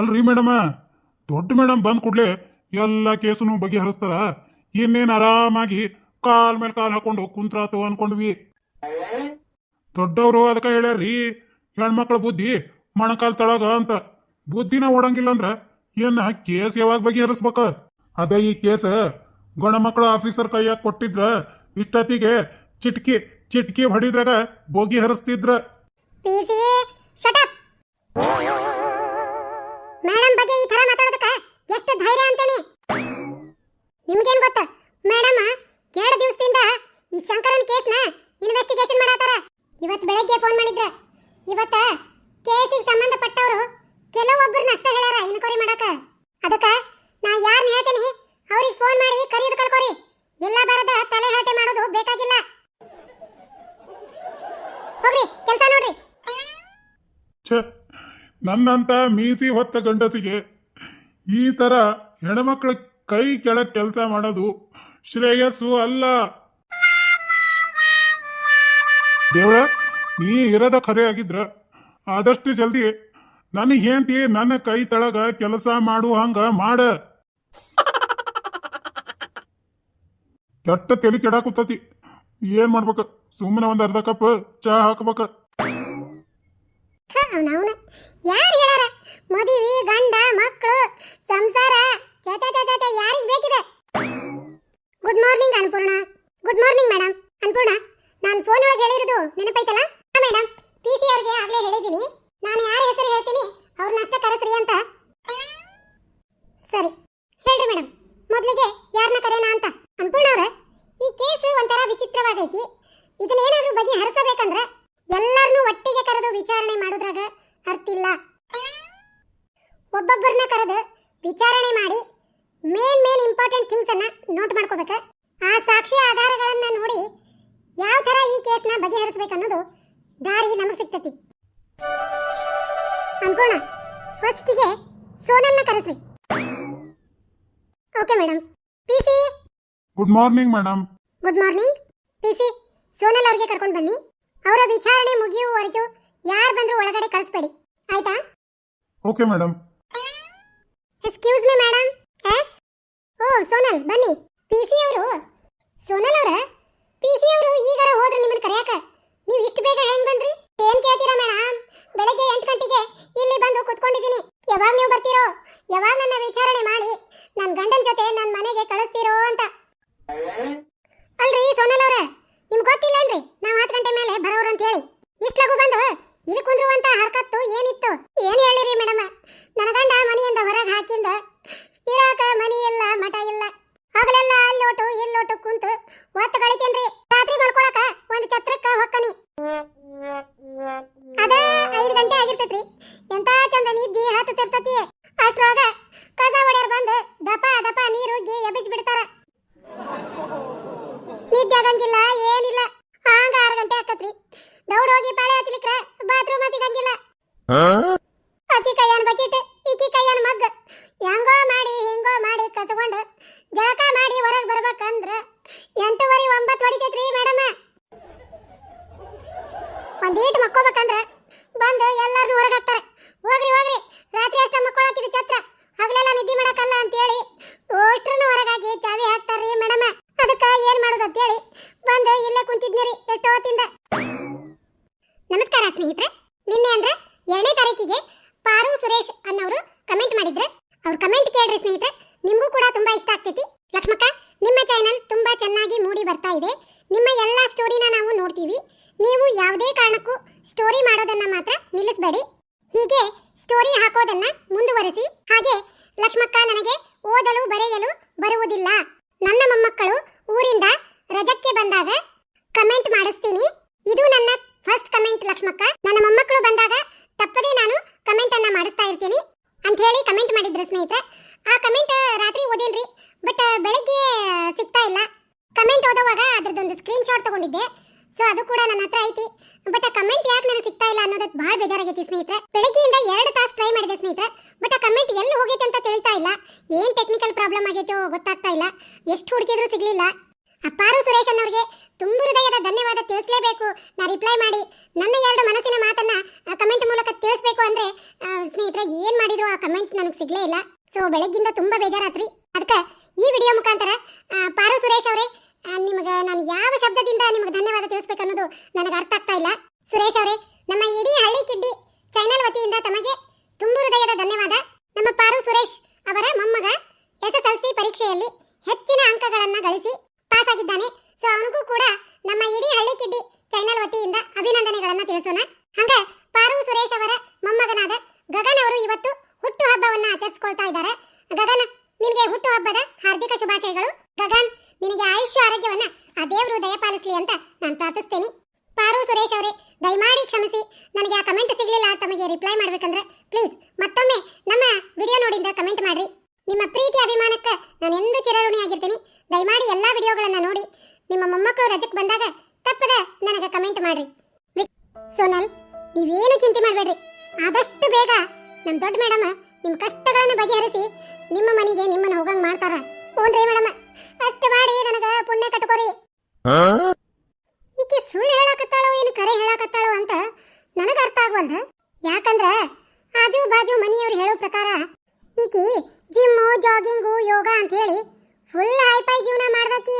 ಅಲ್ರಿ ಮೇಡಮ? ದೊಡ್ಡ ಮೇಡಮ್ ಬಂದ್ ಕೂಡ್ಲೆ ಎಲ್ಲ ಕೇಸನು ಬಗೆಹರಿಸ್ತಾರ. ಇನ್ನೇನು ಆರಾಮಾಗಿ ಕಾಲ್ ಮೇಲೆ ಕಾಲ್ ಹಾಕೊಂಡು ಕುಂತ್ರಾತು ಅನ್ಕೊಂಡ್ವಿ. ದೊಡ್ಡವರು ಅದಕ್ಕೆ ಹೇಳ್ಯಾರ್ರಿ, ಹೆಣ್ಮಕ್ಳ ಬುದ್ಧಿ ಮಣಕಾಲ್ ತಳಗ ಅಂತ. ಬುದ್ಧಿನ ಓಡಂಗಿಲ್ಲ ಅಂದ್ರ ಏನ ಕೇಸ್ ಯಾವಾಗ ಬಗೆಹರಿಸ್ಬೇಕ? ಅದ ಈ ಕೇಸ್ ಗಣ ಮಕ್ಕಳ ಆಫೀಸರ್ ಕೈಯಾಗ ಕೊಟ್ಟಿದ್ರ, ಇಷ್ಟೊತ್ತಿಗೆ ಚಿಟ್ಕಿ ಚಿಟ್ಕಿ ಹೊಡಿದ್ರಾಗ ಬೋಗಿ ಹರಿಸ್ತಿದ್ರ ಮೇಡಮ್ ಬಗ್ಗೆ ಈ ತರ ಮಾತಾಡೋದಕ್ಕ ಎಷ್ಟು ಧೈರ್ಯ ಅಂತಾನೆ. ನಿಮ್ಗೇನ್ ಗೊತ್ತ? ಮೇಡಮ್, ಎರಡು ದಿವಸದಿಂದ ಈ ಶಂಕರನ್ ಕೇಸ್ನ ಇನ್ವೆಸ್ಟಿಗೇಷನ್ ಮಾಡತ್ತಾರ ಇವತ್ತು ಬೆಳಗ್ಗೆ ಫೋನ್ ಮಾಡಿದ್ರೆ. ಇವತ್ತ ಕೇಸಿಗೆ ಸಂಬಂಧಪಟ್ಟವರು ಕೆಲವೊಬ್ಬರನ್ನ ಅಷ್ಟೇ ಹೇಳ್ಯಾರ ಇನ್ಕ್ವೈರಿ ಮಾಡಕ. ಅದಕ್ಕ ನಾ ಯಾರನ್ನ ಹೇಳ್ತೀನಿ, ಅವ್ರಿಗೆ ಫೋನ್ ಮಾಡಿ ಕರೆಯೋದು ಕಲ್ಕೋರಿ ಎಲ್ಲ ಬರದ ತಲೆ ಹರಟೆ ಮಾಡೋದು ಬೇಕಾಗಿಲ್ಲ. ಹೋಗ್ರಿ, ಕೆಲಸ ನೋಡ್ರಿ. ನನ್ನಂತ ಮೀಸಿ ಹೊತ್ತ ಗಂಡಸಿಗೆ ಈ ತರ ಹೆಣ್ಮಕ್ಳ ಕೈ ಕೆಳಗೆ ಕೆಲಸ ಮಾಡೋದು ಶ್ರೇಯಸ್ಸು ಅಲ್ಲ. ದೇವ್ರ, ನೀ ಇರದ ಖರೆ ಆಗಿದ್ರ. ಆದಷ್ಟು ಜಲ್ದಿ ನನ್ನ ಹೆಂಡತಿ ನನ್ನ ಕೈ ತಳಗ ಕೆಲಸ ಮಾಡು ಹಂಗ ಮಾಡ. ಕೆಟ್ಟ ತಲೆ ಕೆಡಾಕುತ್ತತಿ. ಏನ್ ಮಾಡ್ಬೇಕು? ಸುಮ್ಮನೆ ಒಂದ್ ಅರ್ಧ ಕಪ್ ಚಹಾ ಹಾಕ್ಬೇಕ. ಮದುವೆ ಗಂಡ ಮಕ್ಕಳು ಸಂಸಾರ ಚಟ ಚಟ ಚಟ ಯಾರಿಗೆ ಬೇಕಿದೆ good morning Annapurna good morning madam Annapurna ನಾನು ಫೋನ್ ಒಳಗೆ ಹೇಳಿರೋದು ನೆನಪೈತಲ್ಲ ಮೇಡಮ್ ಪಿ ಸಿ ಅವ್ರಿಗೆ ಆಗ್ಲೇ ಹೇಳಿದ್ದೀನಿ ನಾನು ಯಾರ ಹೆಸರು ಹೇಳ್ತೀನಿ ಅವ್ರನ್ನ ಅಷ್ಟೇ ಕರೆಸ್ರಿ ಅಂತ ಸರಿ ಹೇಳ್ರಿ ಮೇಡಮ್ ಮೊದಲಿಗೆ ಯಾರನ್ನ ಕರೆಯೋಣ ಅಂತ ಅನ್ಪೂರ್ಣ ಅವ್ರ ಈ ಕೇಸ್ ಒಂಥರ ವಿಚಿತ್ರವಾಗೈತಿ ಇದನ್ನೇನಾದ್ರೂ ಬಗೆ ಹರಿಸಬೇಕಂದ್ರೆ ಎಲ್ಲರನ್ನೂ ಒಟ್ಟಿಗೆ ಕರೆದು ವಿಚಾರಣೆ ಮಾಡೋದ್ರಾಗ ಅರ್ಥ ಇಲ್ಲ ಒಬ್ಬೊಬ್ಬರನ್ನ ಕರೆದು ವಿಚಾರಣೆ ಮಾಡಿ ಮೇನ್ ಮೇನ್ ಇಂಪಾರ್ಟೆಂಟ್ ಥಿಂಗ್ಸ್ ಅನ್ನ ನೋಟ್ ಮಾಡ್ಕೋಬೇಕು. ಆ ಸಾಕ್ಷಿ ಆಧಾರಗಳನ್ನ ನೋಡಿ ಯಾವ ತರ ಈ ಕೇಸ್ನ ಬಗೆಹರಿಸಬೇಕನ್ನೋದು ದಾರಿ ನಮಗೆ ಸಿಗ್ತತಿ. ಅನ್ಕೋಣ ಫಸ್ಟಿಗೆ ಸೋನಲ್ನ ಕರೆಸಿ okay madam PC good morning madam good morning PC Sonal ಅವರಿಗೆ ಕರ್ಕೊಂಡು ಬನ್ನಿ. ಅವರ ವಿಚಾರಣೆ ಮುಗಿಯುವವರೆಗೂ ಯಾರು ಬಂದ್ರು ಒಳಗಡೆ ಕಳಿಸ್ಬೇಡಿ. ಆಯ್ತಾ? Okay madam excuse me madam yes oh, Sonal, ಬನ್ನಿ. ಪಿ ಸಿ ಅವರು. ಸೋನಲ್ ಅವರ, ಪಿ ಸಿ ಅವರು ಈಗಾರ ಹೋದ್ರು ನಿಮ್ಮನ್ನ ಕರೆಯಾಕ. ನೀವು ಇಷ್ಟು ಬೇಗ ಹೆಂಗ್ ಬಂದ್ರಿ? ಏನ್ ಕೇಳ್ತೀರಾ ಮೇಡಮ್ ಬೆಳಗ್ಗೆ ಎಂಟು ಗಂಟೆಗೆ ಇಲ್ಲಿ ಬಂದು ಕೂತ್ಕೊಂಡಿದ್ದೀನಿ. ಯಾವಾಗ ನೀವು ಬರ್ತೀರೋ? ಯಾವಾಗ ನನ್ನ ವಿಚಾರಣೆ ಮಾಡಿ? ನನ್ನ ಗಂಡನ ಜೊತೆ ನನ್ನ ಮನೆಗೆ ಕಳಿಸ್ತೀರೋ ಅಂತ. ಅಲ್ರಿ ಸೋನಲ್ ಅವ್ರೆ, ನಿಮ್ಗೆ ಗೊತ್ತಿಲ್ಲೇನ್ರಿ ನಾವು ಹತ್ತು ಗಂಟೆ ಮೇಲೆ ಬರೋರು ಅಂತ ಹೇಳಿ ಇಷ್ಟು ಲಘು ಬಂದು ಇಲ್ಲಿ ಕುಂದ್ರುವಂತ ಹರಕತ್ತು ಏನಿತ್ತು? ಏನು ಹೇಳಿರಿ ಮೇಡಮ್ ನನ್ನ ಗಂಡ ಮನೆಯಿಂದ ಹೊರಗೆ ಹಾಕಿಂದ ಇರಾಕ ಮನಿ ಇಲ್ಲ ಮಠ ಇಲ್ಲ. ಹಗಲೆಲ್ಲ ಅಲ್ಲೋಟು ಇಲ್ಲೋಟು ಕುಂತು ಒತ್ತ ಕಳಿತೇನ್ರಿ. ರಾತ್ರಿ ಮಲ್ಕೊಳಕ ಒಂದು ಛತ್ರಕ್ಕ ಹೊಕ್ಕನಿ. ಅದ ಐದು ಗಂಟೆ ಆಗಿರ್ತೈತ್ರಿ. ಎಂತ ಚಂದ ನಿದ್ದಿ ಹತ್ತತಿರ್ತತಿ ಅಷ್ಟ್ರೊಳಗ ಕಸ ಹೊಡೆಯರ್ ಬಂದು ದಪ ದಪ ನೀರು ಗಿ ಎಬ್ಬಿಸಿ ಬಿಡ್ತಾರ ನಿದ್ದೆ ಆಗಂಗಿಲ್ಲ ಏನಿಲ್ಲ. ಹಾಂಗ ಆರು ಗಂಟೆ ಆಕತ್ರಿ. ದೌಡ್ ಹೋಗಿ ಪಾಳೆ ಹಚ್ಚಲಿಕ್ರ ಬಾತ್ರೂಮ್ ಹತ್ತಿಗಂಗಿಲ್ಲ ಅಕ್ಕಿ ಕೈಯನ್ ಬಕೆಟ್ ಈಕಿ ಕೈಯನ್ ಮಗ್ಗ ಹೆಂಗೋ ಮಾಡಿ ಹಿಂಗೋ ಮಾಡಿ ಕತ್ಕೊಂಡು ಜಳಕ ಮಾಡಿ ಹೊರಗೆ ಬರ್ಬೇಕಂದ್ರ ಎಂಟೂವರೆ ಒಂಬತ್ತು ಹೊಡಿತೈತ್ರಿ ಮೇಡಮ್ ಒಂದೀಟ್ ಮಕ್ಕೋಬೇಕಂದ್ರ ಬಂದು ಎಲ್ಲಾರನ್ನೂ ಹೊರಗೆ ಹಾಕ್ತಾರೆ ಹೋಗ್ರಿ ಹೋಗ್ರಿ ರಾತ್ರಿ ಅಷ್ಟ ಮಕ್ಕೊಳಕಿದ ಛತ್ರ ಹಗಲೆಲ್ಲ ನಿದ್ದೆ ಮಾಡಕ್ಕಲ್ಲ ಅಂತೇಳಿ ಅಷ್ಟ್ರನ್ನು ಹೊರಗಾಗಿ ಚಾವಿ ಹಾಕ್ತಾರ್ರಿ ಮೇಡಮ್ ಅದಕ್ಕ ಏನ್ ಮಾಡೋದು ಅಂತೇಳಿ ಬಂದು ಇಲ್ಲೇ ಕುಂತಿದ್ನಿ ರೀ ಎಷ್ಟೋ ಹೊತ್ತಿಂದ ನಮಸ್ಕಾರ ಸ್ನೇಹಿತರೆ ನಿನ್ನೆ ಅಂದ್ರೆ ಎರಡನೇ ತಾರೀಕಿಗೆ ಪಾರು ಸುರೇಶ್ ಅನ್ನೋರು ಕಮೆಂಟ್ ಮಾಡಿದ್ರೆ ಅವ್ರ ಕಮೆಂಟ್ ಕೇಳ್ರಿ ಸ್ನೇಹಿತರೆ ನಿಮಗೂ ಕೂಡ ತುಂಬಾ ಇಷ್ಟ ಆಗ್ತೈತಿ ಲಕ್ಷ್ಮಕ್ಕ ನಿಮ್ಮ ಚಾನೆಲ್ ತುಂಬಾ ಚೆನ್ನಾಗಿ ಮೂಡಿ ಬರ್ತಾ ಇದೆ ನಿಮ್ಮ ಎಲ್ಲಾ ಸ್ಟೋರಿನ ನಾವು ನೋಡ್ತೀವಿ ನೀವು ಯಾವುದೇ ಕಾರಣಕ್ಕೂ ಮಾಡೋದನ್ನ ಮಾತ್ರ ನಿಲ್ಲಿಸಬೇಡಿ. ಹೀಗೆ ಸ್ಟೋರಿ ಹಾಕೋದನ್ನ ಮುಂದುವರೆಸಿ, ಹಾಗೆ ಲಕ್ಷ್ಮಕ್ಕ ನನಗೆ ಓದಲು ಬರೆಯಲು ಬರುವುದಿಲ್ಲ. ನನ್ನ ಮೊಮ್ಮಕ್ಕಳು ಊರಿಂದ ರಜಕ್ಕೆ ಬಂದಾಗ ಕಮೆಂಟ್ ಮಾಡಿಸ್ತೀನಿ. ಇದು ನನ್ನ ಫಸ್ಟ್ ಕಮೆಂಟ್ ಲಕ್ಷ್ಮಕ್ಕ. ನನ್ನ ಮೊಮ್ಮಕ್ಕಳು ಬಂದಾಗ ತಪ್ಪದೇ ನಾನು ಕಮೆಂಟ್ ಅನ್ನ ಮಾಡಿಸ್ತಾ ಇರ್ತೀನಿ. ಅಂತ ಹೇಳಿ ಕಮೆಂಟ್ ಮಾಡಿದ್ರು ಸ್ನೇಹಿತರೆ. ಆ ಕಮೆಂಟ್ ರಾತ್ರಿ ಓದಿಲ್ರಿ ಬಟ್ ಬೆಳಗ್ಗೆ ಸಿಗ್ತಾ ಇಲ್ಲ. ಕಮೆಂಟ್ ಓದುವಾಗ ಅದ್ರದ್ದೊಂದು ಸ್ಕ್ರೀನ್ ಶಾಟ್ ತಗೊಂಡಿದ್ದೆ. ಸೊ ಅದು ಕೂಡ ನನ್ನ ಹತ್ರ ಐತಿ. ಬಟ್ ಆ ಕಮೆಂಟ್ ಯಾಕೆ ನನಗೆ ಸಿಗ್ತಾ ಇಲ್ಲ ಅನ್ನೋದಕ್ಕೆ ಬಹಳ ಬೇಜಾರಾಗೈತಿ ಸ್ನೇಹಿತರೆ. ಬೆಳಗ್ಗೆಯಿಂದ ಎರಡು ತಾಸು ಟ್ರೈ ಮಾಡಿದೆ ಸ್ನೇಹಿತರೆ. ಬಟ್ ಆ ಕಮೆಂಟ್ ಎಲ್ಲಿ ಹೋಗೈತೆ ಅಂತ ತಿಳಿತಾ ಇಲ್ಲ. ಏನು ಟೆಕ್ನಿಕಲ್ ಪ್ರಾಬ್ಲಮ್ ಆಗೈತೋ ಗೊತ್ತಾಗ್ತಾ ಇಲ್ಲ. ಎಷ್ಟು ಹುಡುಕಿದ್ರು ಸಿಗಲಿಲ್ಲ. ಅಪ್ಪಾರು ಸುರೇಶ್ ಅನ್ನೋರಿಗೆ ತುಂಬ ಹೃದಯದ ಧನ್ಯವಾದ ತಿಳಿಸಲೇಬೇಕು. ನಾ ರಿಪ್ಲೈ ಮಾಡಿ. ನನ್ನ ಎರಡು ಮನಸ್ಸಿನ ಮಾತನ್ನ ಕಮೆಂಟ್ ಮೂಲಕ ತಿಳಿಸ್ಬೇಕು ಅಂದ್ರೆ ಸ್ನೇಹಿತರೆ, ಏನು ಮಾಡಿದ್ರು ಆ ಕಮೆಂಟ್ ನನಗೆ ಸಿಗಲೇ ಇಲ್ಲ. ಸೊ ಬೆಳಗ್ಗಿಂದ ತುಂಬ ಬೇಜಾರಾತ್ರಿ. ಅದಕ್ಕೆ ಈ ವಿಡಿಯೋ ಮುಖಾಂತರ ಪಾರು ಸುರೇಶ್ ಅವರೇ ನಿಮಗೆ ನಾನು ಯಾವ ಶಬ್ದದಿಂದ ನಿಮಗೆ ಧನ್ಯವಾದ ತಿಳಿಸ್ಬೇಕು ಅನ್ನೋದು ನನಗೆ ಅರ್ಥ ಆಗ್ತಾ ಇಲ್ಲ. ಸುರೇಶ್ ಅವರೇ, ನಮ್ಮ ಇಡೀ ಹಳ್ಳಿ ಕಿಡ್ಡಿ ಚಾನೆಲ್ ವತಿಯಿಂದ ತಮಗೆ ತುಂಬು ಹೃದಯದ ಧನ್ಯವಾದ. ನಮ್ಮ ಪಾರು ಸುರೇಶ್ ಅವರ ಮೊಮ್ಮಗ ಎಸ್ ಎಸ್ ಎಲ್ ಸಿ ಪರೀಕ್ಷೆಯಲ್ಲಿ ಹೆಚ್ಚಿನ ಅಂಕಗಳನ್ನ ಗಳಿಸಿ ಪಾಸ್ ಆಗಿದ್ದಾನೆ ಸೊ ಅವನಿಗೂ ಕೂಡ ನಮ್ಮ ಇಡೀ ಹಳ್ಳಿ ಕಿಡ್ಡಿ ಚಾನೆಲ್ ವತಿಯಿಂದ ಅಭಿನಂದನೆಗಳನ್ನ ತಿಳಿಸೋಣ ಹಂಗ ಪಾರು ಸುರೇಶ್ ಅವರ ಮೊಮ್ಮಗನಾದ ಗಗನ್ ಅವರು ಇವತ್ತು ಹುಟ್ಟು ಹಬ್ಬವನ್ನ ಆಚರಿಸ್ಕೊಳ್ತಾ ಇದ್ದಾರೆ ಗಗನ್ ನಿನಗೆ ಹುಟ್ಟು ಹಬ್ಬದ ಹಾರ್ದಿಕ ಶುಭಾಶಯಗಳು ಗಗನ್ ನಿನಗೆ ಆಯುಷ್ಯ ಆರೋಗ್ಯವನ್ನ ದಯಪಾಲಿಸಲಿ ಅಂತ ನಾನು ಪ್ರಾರ್ಥಿಸ್ತೇನೆ. ಪಾರು ಸುರೇಶ್ ಅವರೇ, ದಯಮಾಡಿ ಕ್ಷಮಿಸಿ. ನನಗೆ ಆ ಕಮೆಂಟ್ ಸಿಗಲಿಲ್ಲ ತಮಗೆ ರಿಪ್ಲೈ ಮಾಡಬೇಕಂದ್ರೆ ಪ್ಲೀಸ್ ಮತ್ತೊಮ್ಮೆ ನಮ್ಮ ವಿಡಿಯೋ ನೋಡಿಂದ ಕಮೆಂಟ್ ಮಾಡ್ರಿ. ನಿಮ್ಮ ಪ್ರೀತಿ ಅಭಿಮಾನಕ್ಕೆ ನಾನು ಎಂದೂ ಚಿರಋಣಿಯಾಗಿರ್ತೀನಿ ದಯಮಾಡಿ ಎಲ್ಲಾ ವಿಡಿಯೋಗಳನ್ನ ನೋಡಿ. ನಿಮ್ಮ ಮೊಮ್ಮಕ್ಕಳು ರಜಕ್ಕೆ ಬಂದಾಗ ತಪ್ಪದ ನನಗೆ ಕಮೆಂಟ್ ಮಾಡ್ರಿ. ಸೋನಲ್, ನೀವೇನು ಚಿಂತೆ ಮಾಡಬೇಡ್ರಿ. ಆದಷ್ಟು ಬೇಗ ನಮ್ಮ ದೊಡ್ಡ ಮೇಡಮ್ ನಿಮ್ಮ ಕಷ್ಟಗಳನ್ನು ಬಗೆಹರಿಸಿ ನಿಮ್ಮ ಮನೆಗೆ ನಿಮ್ಮನ್ನ ಹೋಗಂಗ್ ಮಾಡ್ತಾರ. ಹ್ಞೂನ್ರಿ ಮೇಡಮ್. ಅಷ್ಟು ಮಾಡಿ ನನಗೆ ಪುಣ್ಯ ಕಟ್ಕೋರಿ. ಈಕೆ ಸುಳ್ಳು ಹೇಳಕತ್ತಾಳೋ, ಏನು ಕರೆ ಹೇಳಕತ್ತಾಳೋ ಅಂತ ನನಗ ಅರ್ಥ ಆಗುವಂತ ಯಾಕಂದ್ರ ಆಜು ಬಾಜು ಮನೆಯವ್ರು ಹೇಳೋ ಪ್ರಕಾರ ಈಕಿ ಜಿಮ್ಮು, ಜಾಗಿಂಗು, ಯೋಗ ಅಂತ ಹೇಳಿ ಫುಲ್ ಹೈಫೈ ಜೀವನ ಮಾಡ್ದಕಿ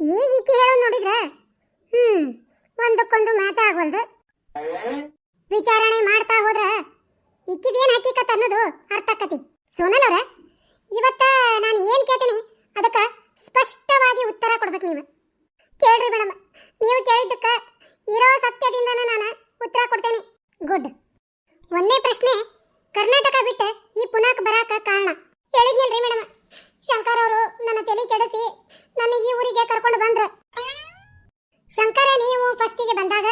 ಈಗ ಈಕಿ ಹೇಳೋ ನೋಡಿದ್ರ ಹ್ಮ್ ಒಂದಕ್ಕೊಂದು ಮ್ಯಾಚ್ ಆಗವಲ್ದು ವಿಚಾರಣೆ ಮಾಡ್ತಾ ಹೋದ್ರ ಇಕ್ಕಿದೇನ್ ಹಕ್ಕಿಕತ್ ಅನ್ನೋದು ಅರ್ಥ ಆಕತಿ ಸೋನಲ್ ಅವ್ರ ಇವತ್ತ ನಾನು ಏನ್ ಕೇಳ್ತೀನಿ ಅದಕ್ಕ ಸ್ಪಷ್ಟವಾಗಿ ಉತ್ತರ ಕೊಡ್ಬೇಕು ನೀವು ಕೇಳ್ರಿ ಮೇಡಮ್ ನೀವು ಕೇಳಿದ್ದಕ್ಕ ಇರೋ ಸತ್ಯದಿಂದನ ನಾನು ಉತ್ತರ ಕೊಡ್ತೇನೆ ಗುಡ್. ಒಂದೇ ಪ್ರಶ್ನೆ. ಕರ್ನಾಟಕ ಬಿಟ್ಟು ಈ ಪುನಾಕ್ ಬರಾಕ ಕಾರಣ. ಹೇಳಿದ್ನಲ್ರಿ ಮೇಡಮ್. ಶಂಕರ್ ಅವರು ನನ್ನ ತಲೆ ಕೆಡಿಸಿ ನನ್ನ ಈ ಊರಿಗೆ ಕರ್ಕೊಂಡು ಬಂದ್ರು. ಶಂಕರ, ನೀವು ಫಸ್ಟಿಗೆ ಬಂದಾಗ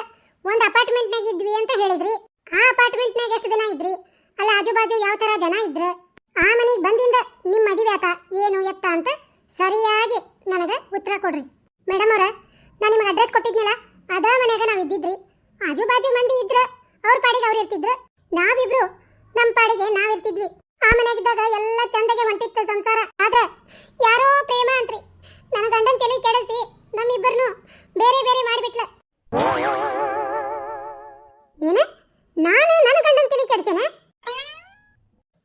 ಒಂದು ಅಪಾರ್ಟ್ಮೆಂಟ್ನಾಗ ಇದ್ವಿ ಅಂತ ಹೇಳಿದ್ರಿ. ಆ ಅಪಾರ್ಟ್ಮೆಂಟ್ನಾಗ ಎಷ್ಟು ದಿನ ಇದ್ರಿ? ಅಲ್ಲ ಆಜು ಬಾಜು ಯಾವ ತರ ಜನ ಇದ್ರು? ಆ ಮನೆಗೆ ಬಂದಿಂದ ನಿಮ್ಮ ಮದುವೆ ಏನು ಎತ್ತ ಅಂತ ಸರಿಯಾಗಿ ನನಗೆ ಉತ್ತರ ಕೊಡ್ರಿ. ಮೇಡಮ್ ಅವರ, ನಾನು ನಿಮಗೆ ಅಡ್ರೆಸ್ ಕೊಟ್ಟಿದ್ನಲ್ಲ, ಅದ ಮನೆಗೆ ನಾವು ಇದ್ದಿದ್ರಿ. ಆಜು ಬಾಜು ಮಂದಿ ಇದ್ರ. ಅವ್ರ ಪಾಡಿಗೆ ಅವ್ರು ಇರ್ತಿದ್ರು. ನಾವಿಬ್ರು ನಮ್ಮ ಪಾಡಿಗೆ ನಾವಿರ್ತಿದ್ವಿ ಆ ಮನೆಗಿದ್ದಾಗ ಎಲ್ಲ ಚಂದಗೆ ಹೊಂಟಿತ್ತು ಸಂಸಾರ. ಆದ್ರೆ ಯಾರೋ ಪ್ರೇಮ ಅಂತ್ರಿ. ನನ್ನ ಗಂಡನ ತಲೆ ಕೆಡಿಸಿ ನಮ್ಮಿಬ್ಬರನ್ನು ಬೇರೆ ಬೇರೆ ಮಾಡಿಬಿಟ್ಲ ಏನ ನಾನು ನನ್ನ ಗಂಡನ್ ತಲೆ ಕೆಡಿಸೇನೆ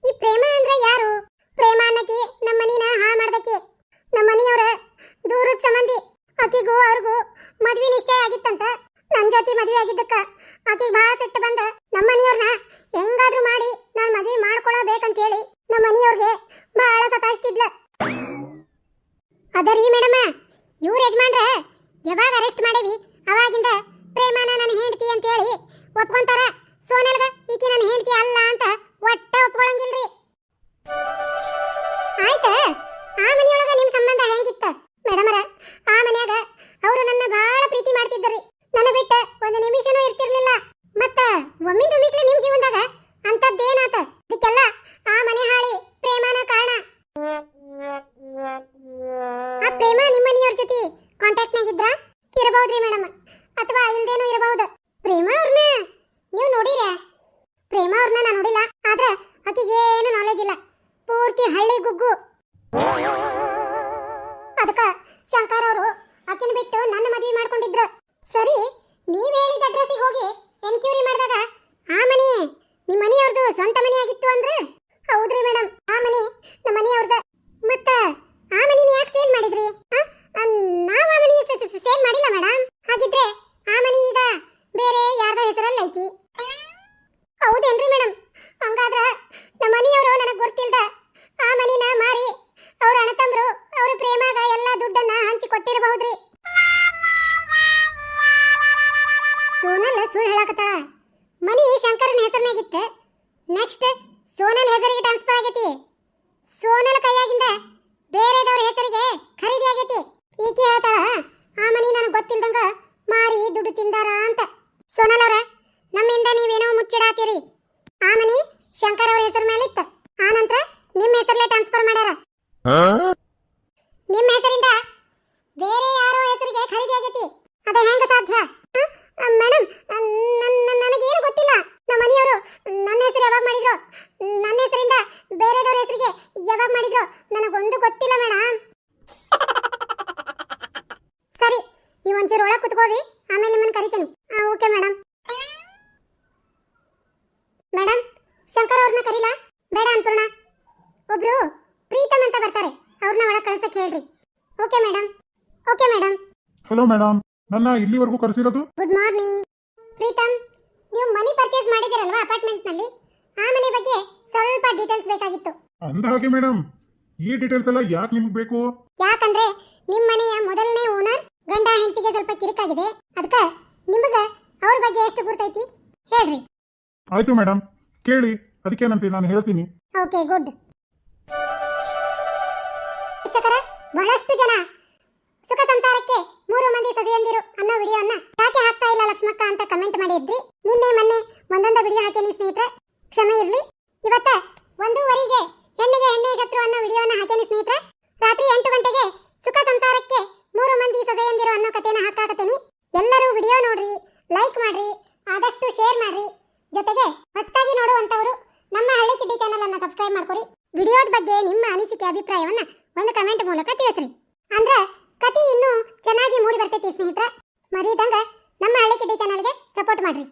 ಈ ಪ್ರೇಮ ಅಂದ್ರೆ ಯಾರು ಪ್ರೇಮ ಅನ್ನಕ್ಕೆ ನಮ್ಮ ಮನಿನ ಹಾ ಮಾಡ್ದಕ್ಕೆ ನಮ್ಮ ಮನೆಯವ್ರ ದೂರದ ಸಂಬಂಧಿ ಆಕಿಗೂ ಅವ್ರಿಗೂ ಮದ್ವೆ ನಿಶ್ಚಯ ಆಗಿತ್ತಂತ ನನ್ ಜೊತೆ ಮದ್ವೆ ಆಗಿದ್ದಕ್ಕ ಆಕಿಗೆ ಬಹಳ ಸಿಟ್ಟು ಬಂದ ನಮ್ಮ ಮನೆಯವ್ರನ್ನ ಹೆಂಗಾದ್ರೂ ಮಾಡಿ ನಾನ್ ಮದ್ವೆ ಮಾಡ್ಕೊಳಬೇಕಂತ ಹೇಳಿ ನಮ್ಮ ಮನೆಯವ್ರಿಗೆ ಬಹಳ ಸತಾಯಿಸ್ತಿದ್ಲ. ಅದರಿ ಮೇಡಮ್, ಇವ್ರ ಯಜಮಾನ್ರ ಯಾವಾಗ ಅರೆಸ್ಟ್ ಮಾಡೇವಿ? ಅವಾಗಿಂದ ಪ್ರೇಮನ ನನ್ನ ಹೆಂಡತಿ ಅಂತ ಹೇಳಿ ಒಪ್ಕೊಂತಾರ. ಸೋನಲ್ಗ ಈಕಿ ನನ್ನ ಹೆಂಡತಿ ಅಲ್ಲ ಅಂತ ಒಟ್ಟ ಒಪ್ಕೊಳಂಗಿಲ್ರಿ. ಆಯ್ತ, ಆ ಮನೆಯೊಳಗ ನಿಮ್ ಸಂಬಂಧ ಹೆಂಗಿತ್ತ? ಮೇಡಮರ, ಆ ಮನ್ಯಾಗ ಅವರು ನನ್ನ ಬಹಳ ಪ್ರೀತಿ ಮಾಡ್ತಿದ್ದರಿ. ನನ್ನ ಬಿಟ್ಟ ಹಳ್ಳಿ ಗುಗ್ಗು ನೆಕ್ಸ್ಟ್ ಸೋನಲ್ ಹೆಸರಿಗೆ ಟ್ರಾನ್ಸ್ಫರ್ ಆಗೈತಿ. ಸೋನಲ್ ಕೈಯಾಗಿಂದ ಬೇರೆದವ್ರ ಹೆಸರಿಗೆ ಖರೀದಿ ಆಗೈತಿ. ಈಕೆ ಹೇಳ್ತಾಳ, ಆ ಮನಿ ನನಗೆ ಗೊತ್ತಿಲ್ದಂಗ ಮಾರಿ ದುಡ್ಡು ತಿಂದಾರ ಅಂತ. ಸೋನಲ್ ಅವರ, ನಮ್ಮಿಂದ ನೀವೇನೋ ಮುಚ್ಚಿಡಾತೀರಿ. ಆ ಮನಿ ಶಂಕರ್ ಅವ್ರ ಹೆಸರ ಮೇಲೆ ಇತ್ತು ಆ ನಿಮ್ಮ ಹೆಸರಲ್ಲೇ ಟ್ರಾನ್ಸ್ಫರ್ ಮಾಡ್ಯಾರ ನಿಮ್ಮ ಹೆಸರಿಂದ ಬೇರೆ ಯಾರೋ ಹೆಸರಿಗೆ ಖರೀದಿ ಆಗೈತಿ ಅದ ಹೆಂಗ ಸಾಧ್ಯ ಮೇಡಮ್ ನನಗೇನು ಗೊತ್ತಿಲ್ಲ ನಮ್ಮ ಮನೆಯವರು ನನ್ನ ಹೆಸರು ಯಾವಾಗ ಮಾಡಿದ್ರು ನನ್ನ ಹೆಸರಿಂದ ಬೇರೆದವ್ರ ಹೆಸರಿಗೆ ಯಾವಾಗ ಮಾಡಿದ್ರು ನನಗೊಂದು ಗೊತ್ತಿಲ್ಲ ಮೇಡಮ್ ಸರಿ ನೀವು ಒಂಚೂರು ಒಳಗೆ ಕುತ್ಕೊಳ್ರಿ ಆಮೇಲೆ ನಿಮ್ಮನ್ನು ಕರಿತೀನಿ ಓಕೆ ಮೇಡಮ್ ಅವ್ರನ್ನ ಕರೀಲಾ? ಬೇಡ ಅನ್ಪೂರ್ಣ. ಒಬ್ರು ಪ್ರೀತಮ್ ಅಂತ ಬರ್ತಾರೆ. ಅವ್ರನ್ನ ಒಳಗೆ ಕಳ್ಸಕ್ ಹೇಳ್ರಿ. Okay madam okay madam hello madam ನನ್ನ ಇಲ್ಲಿವರೆಗೂ ಕರೆಸಿರೋದು? ಗುಡ್ ಮಾರ್ನಿಂಗ್ ಪ್ರೀತಮ್ ನೀವು ಮನಿ ಪರ್ಚೇಸ್ ಮಾಡಿದಿರಲ್ವಾ ಅಪಾರ್ಟ್ಮೆಂಟ್ನಲ್ಲಿ? ಆ ಮನೆ ಬಗ್ಗೆ ಸ್ವಲ್ಪ ಡೀಟೇಲ್ಸ್ ಬೇಕಾಗಿತ್ತು. ಅಂದ ಹಾಗೆ ಮೇಡಮ್ ಈ ಡೀಟೇಲ್ಸ್ ಎಲ್ಲ ಯಾಕೆ ನಿಮ್ಗೆ ಬೇಕು? ಯಾಕಂದ್ರೆ ನಿಮ್ಮ ಮನೆಯ ಮೊದಲನೇ ಓನರ್ ಗಂಡ ಹೆಂಡತಿಗೆ ಸ್ವಲ್ಪ ಕಿರಿಕಾಗಿದೆ. ಅದಕ್ಕೆ ನಿಮಗೆ ಅವ್ರ ಬಗ್ಗೆ ಎಷ್ಟು ಗುರ್ತೈತಿ ಹೇಳ್ರಿ. ಆಯ್ತು ಮೇಡಮ್ ಕೇಳಿ. ಅದಕ್ಕೇನಂತೆ ನಾನು ಹೇಳ್ತೀನಿ. ಓಕೆ ಗುಡ್ ಶಿಕ್ಷಕರ ಬಹಳಷ್ಟು ಜನ ಸುಖ ಸಂಸಾರಕ್ಕೆ ಮೂರು ಮಂದಿ ಸದೆಯಂದಿರು ಅನ್ನೋ ವಿಡಿಯೋನ ಯಾಕೆ ಹಾಕ್ತಾ ಇಲ್ಲ ಲಕ್ಷ್ಮಕ್ಕ ಅಂತ ಕಮೆಂಟ್ ಮಾಡಿದ್ರಿ ನಿನ್ನೆ ಮೊನ್ನೆ ಒಂದೊಂದು ವಿಡಿಯೋ ಹಾಕೇನಿ ಸ್ನೇಹಿತರೆ ಕ್ಷಮೆ ಇರ್ಲಿ ಇವತ್ತ ಒಂದೂವರೆಗೆ ಹೆಣ್ಣಿಗೆ ಹೆಣ್ಣೆ ಶತ್ರು ಅನ್ನೋ ವಿಡಿಯೋನ ಹಾಕೇನಿ ಸ್ನೇಹಿತರೆ ರಾತ್ರಿ ಎಂಟು ಗಂಟೆಗೆ ಸುಖ ಸಂಸಾರಕ್ಕೆ ಮೂರು ಮಂದಿ ಸದೆಯಂದಿರು ಅನ್ನೋ ಕಥೆನ ಹಾಕಾಕತ್ತೀನಿ ಎಲ್ಲರೂ ವಿಡಿಯೋ ನೋಡ್ರಿ ಲೈಕ್ ಮಾಡ್ರಿ ಆದಷ್ಟು ಶೇರ್ ಮಾಡ್ರಿ ಜೊತೆಗೆ ಹೊಸದಾಗಿ ನೋಡುವಂತವರು ನಮ್ಮ ಹಳ್ಳಿ ಸಬ್ಸ್ಕ್ರೈಬ್ ಮಾಡ್ಕೊರಿ. ವಿಡಿಯೋದ ಬಗ್ಗೆ ನಿಮ್ಮ ಅನಿಸಿಕೆ, ಅಭಿಪ್ರಾಯವನ್ನ ಒಂದು ಕಮೆಂಟ್ ಮೂಲಕ ತಿಳಿಸ್ರಿ. ಅಂದ್ರೆ ಕತಿ ಇನ್ನೂ ಚೆನ್ನಾಗಿ ಮೂಡಿ ಬರ್ತೈತಿ ಸ್ನೇಹಿತರ. ಮರೀದಂಗ ನಮ್ಮ ಹಳ್ಳಿ ಕಿಡ್ಡಿ ಚಾನಲ್ಗೆ ಸಪೋರ್ಟ್ ಮಾಡ್ರಿ.